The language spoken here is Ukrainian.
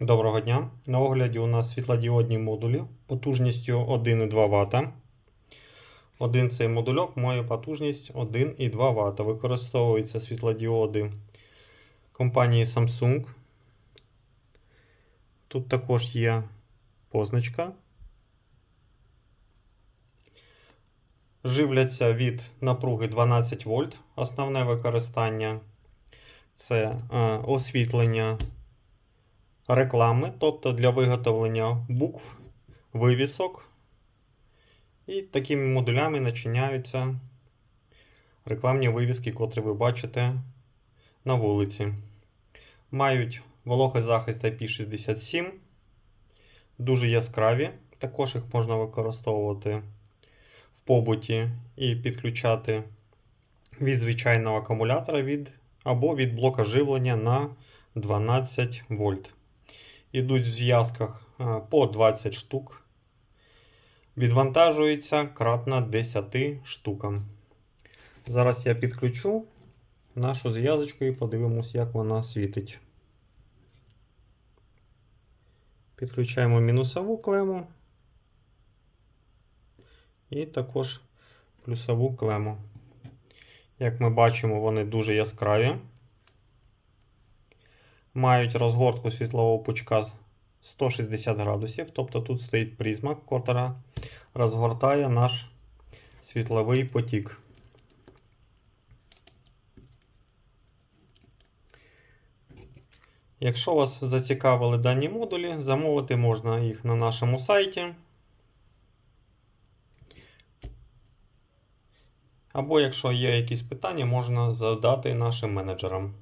Доброго дня. На огляді у нас світлодіодні модулі потужністю 1,2 Вт. Один цей модульок має потужність 1,2 Вт. Використовуються світлодіоди компанії Samsung. Тут також є позначка. Живляться від напруги 12 вольт. Основне використання це е, освітлення реклами, тобто для виготовлення букв, вивісок. І такими модулями начиняються рекламні вивіски, котрі ви бачите на вулиці. Мають вологозахист IP67, дуже яскраві. Також їх можна використовувати в побуті і підключати від звичайного акумулятора від, або від блока живлення на 12 вольт. Ідуть в зв'язках е, по 20 штук. Відвантажується кратно 10 штукам. Зараз я підключу нашу зв'язочку і подивимось, як вона світить. Підключаємо мінусову клему і також плюсову клему. Як ми бачимо, вони дуже яскраві. Мають розгортку світлового пучка 160 градусів, тобто тут стоїть призма, котра розгортає наш світловий потік. Якщо вас зацікавили дані модулі, замовити можна їх на нашому сайті. Або якщо є якісь питання, можна задати нашим менеджерам.